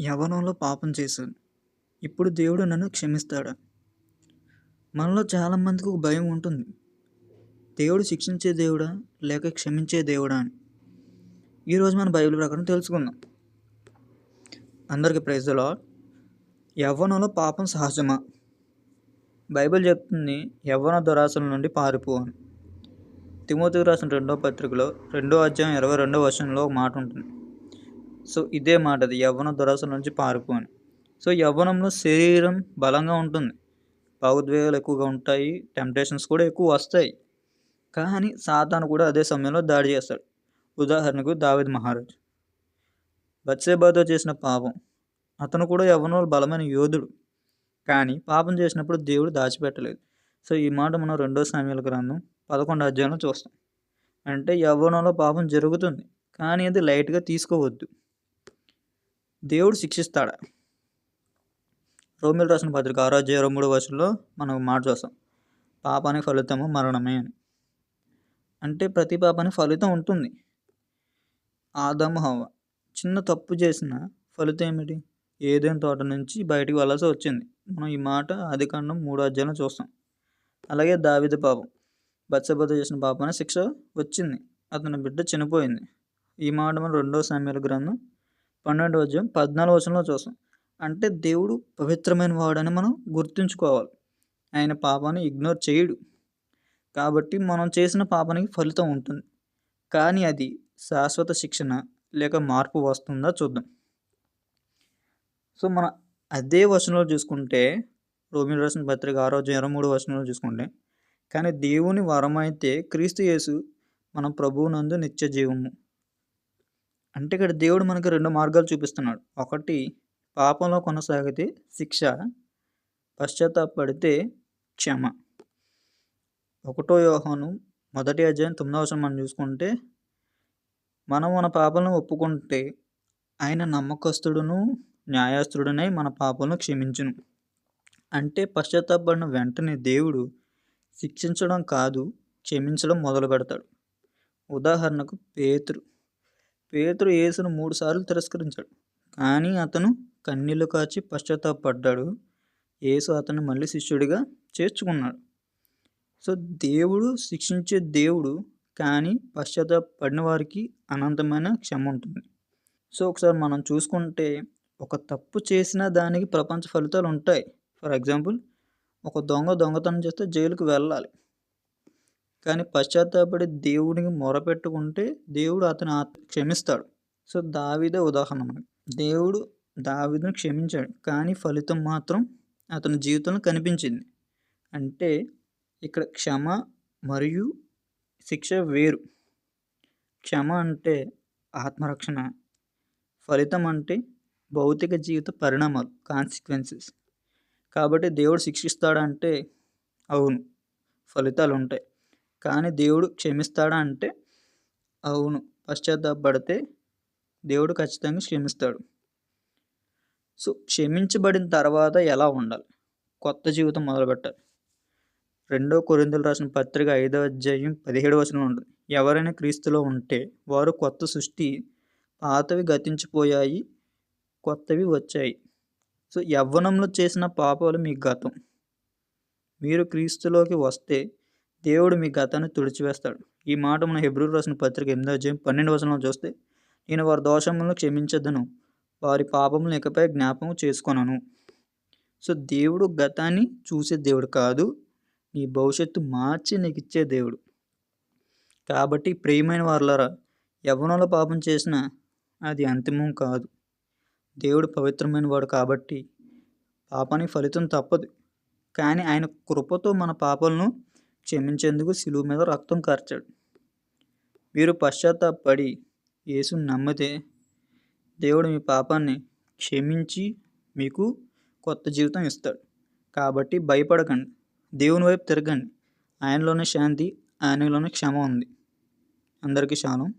యవ్వనంలో పాపం చేశాను ఇప్పుడు దేవుడు నన్ను క్షమిస్తాడా? మనలో చాలామందికి ఒక భయం ఉంటుంది. దేవుడు శిక్షించే దేవుడా? లేక క్షమించే దేవుడా అని. ఈరోజు మన బైబిల్ ప్రకారం తెలుసుకుందాం. అందరికీ ప్రైజ్లో యవ్వనంలో పాపం సహజమా? బైబిల్ చెప్తుంది యవ్వన దురాశల నుండి పారిపో అని. తిమోతికి రాసిన రెండో పత్రికలో రెండో అధ్యాయం ఇరవై రెండో వర్షంలో ఒక మాట ఉంటుంది. సో ఇదే మాట అది యవ్వన దురాశ నుంచి పారిపోని సో యవ్వనంలో శరీరం బలంగా ఉంటుంది. భావోద్వేగాలు ఎక్కువగా ఉంటాయి టెంప్టేషన్స్ కూడా ఎక్కువ వస్తాయి. కానీ సాతాను కూడా అదే సమయంలో దాడి చేస్తాడు. ఉదాహరణకు దావిద్ మహారాజ్. బత్సేబాతో చేసిన పాపం. అతను కూడా యవ్వనంలో బలమైన యోధుడు. కానీ పాపం చేసినప్పుడు దేవుడు దాచిపెట్టలేదు. సో ఈ మాట మనం రెండో సమయాల గ్రంథం పదకొండు అధ్యాయంలో చూస్తాం. అంటే యవ్వనంలో పాపం జరుగుతుంది. కానీ అది లైట్గా తీసుకోవద్దు. దేవుడు శిక్షిస్తాడా? రోమిల్ రాసిన పత్రిక ఆరోగ్య ఇరవై మూడు వర్షంలో మనం మాట చూస్తాం. పాపానికి ఫలితము మరణమే అని. అంటే ప్రతి పాపానికి ఫలితం ఉంటుంది. ఆదము హవ్వ చిన్న తప్పు చేసిన ఫలితం ఏమిటి? ఏదైనా తోట నుంచి బయటికి వెళ్ళాల్సి వచ్చింది. మనం ఈ మాట ఆదికాండం మూడో అధ్యాయంలో చూస్తాం. అలాగే దావిద పాపం. బత్సబద్ద చేసిన పాపానికి శిక్ష వచ్చింది. అతని బిడ్డ చనిపోయింది. ఈ మాట మనం రెండో సమయాల గ్రంథం పన్నెండు అధ్యాయం పద్నాలుగు వచనంలో చూస్తాం. అంటే దేవుడు పవిత్రమైన వాడని మనం గుర్తుంచుకోవాలి. ఆయన పాపాన్ని ఇగ్నోర్ చేయడు. కాబట్టి మనం చేసిన పాపానికి ఫలితం ఉంటుంది. కానీ అది శాశ్వత శిక్షణ లేక మార్పు వస్తుందా చూద్దాం. సో మన అదే వచనంలో చూసుకుంటే రోమిల్ రాసిన పత్రిక ఆరో ఇరవై మూడు వచనంలో చూసుకుంటే కానీ దేవుని వరమైతే క్రీస్తు యేసు మన ప్రభువునందు నిత్య జీవము. అంటే ఇక్కడ దేవుడు మనకి రెండు మార్గాలు చూపిస్తున్నాడు. ఒకటి పాపంలో కొనసాగితే శిక్ష పశ్చాత్తాపడితే క్షమ. ఒకటో యోహాను మొదటి అధ్యాయం తొమ్మిదవ వచనం మనం చూసుకుంటే మనం మన పాపలను ఒప్పుకుంటే ఆయన నమ్మకస్తుడును న్యాయస్తుడునై మన పాపలను క్షమించును. అంటే పశ్చాత్తాపడిన వెంటనే దేవుడు శిక్షించడం కాదు క్షమించడం మొదలు పెడతాడు ఉదాహరణకు పేతురు. పేతురు యేసును మూడుసార్లు తిరస్కరించాడు. కానీ అతను కన్నీళ్ళు కాచి పశ్చాత్తాపడ్డాడు. యేసు అతను మళ్ళీ శిష్యుడిగా చేర్చుకున్నాడు. సో దేవుడు శిక్షించే దేవుడు కానీ పశ్చాత్తాపడిన వారికి అనంతమైన క్షమ ఉంటుంది. సో ఒకసారి మనం చూసుకుంటే ఒక తప్పు చేసిన దానికి ప్రపంచ ఫలితాలు ఉంటాయి. ఫర్ ఎగ్జాంపుల్ ఒక దొంగ దొంగతనం చేస్తే జైలుకు వెళ్ళాలి. కానీ పశ్చాత్తాపడి దేవుడికి మొరపెట్టుకుంటే దేవుడు అతను క్షమిస్తాడు. సో దావిదే ఉదాహరణ మనకి. దేవుడు దావిదను క్షమించాడు కానీ ఫలితం మాత్రం అతని జీవితంలో కనిపించింది. అంటే ఇక్కడ క్షమ మరియు శిక్ష వేరు. క్షమ అంటే ఆత్మరక్షణ ఫలితం అంటే భౌతిక జీవిత పరిణామాలు కాన్సిక్వెన్సెస్ కాబట్టి దేవుడు శిక్షిస్తాడంటే అవును ఫలితాలు ఉంటాయి కానీ దేవుడు క్షమిస్తాడా అంటే అవును. పశ్చాత్తాపడితే దేవుడు ఖచ్చితంగా క్షమిస్తాడు. సో క్షమించబడిన తర్వాత ఎలా ఉండాలి? కొత్త జీవితం మొదలుపెట్టాలి. రెండో కొరిందులు రాసిన పత్రిక ఐదో అధ్యాయం పదిహేడు వచనం ఉంటుంది. ఎవరైనా క్రీస్తులో ఉంటే వారు కొత్త సృష్టి పాతవి గతించిపోయాయి కొత్తవి వచ్చాయి. సో యవ్వనంలో చేసిన పాపాలు మీ గతం. మీరు క్రీస్తులోకి వస్తే దేవుడు మీ గతాన్ని తుడిచివేస్తాడు. ఈ మాట మన హెబ్రూ రాసిన పత్రిక ఎనిమిదో అధ్యాయం పన్నెండు వచనంలో చూస్తే నేను వారి దోషములను క్షమించదను వారి పాపములను ఇకపై జ్ఞాపకం చేసుకొనను. సో దేవుడు గతాన్ని చూసే దేవుడు కాదు నీ భవిష్యత్తు మార్చి నీకు ఇచ్చే దేవుడు. కాబట్టి ప్రియమైన వాళ్ళరా యవ్వనంలో పాపం చేసినా అది అంతిమం కాదు. దేవుడు పవిత్రమైన వాడు కాబట్టి పాపానికి ఫలితం తప్పదు. కానీ ఆయన కృపతో మన పాపలను క్షమించేందుకు శిలువు మీద రక్తం కార్చాడు. మీరు పశ్చాత్తాపడి యేసుని నమ్మితే దేవుడు మీ పాపాన్ని క్షమించి మీకు కొత్త జీవితం ఇస్తాడు. కాబట్టి భయపడకండి. దేవుని వైపు తిరగండి. ఆయనలోనే శాంతి ఆయనలోనే క్షమ ఉంది. అందరికీ శాలం.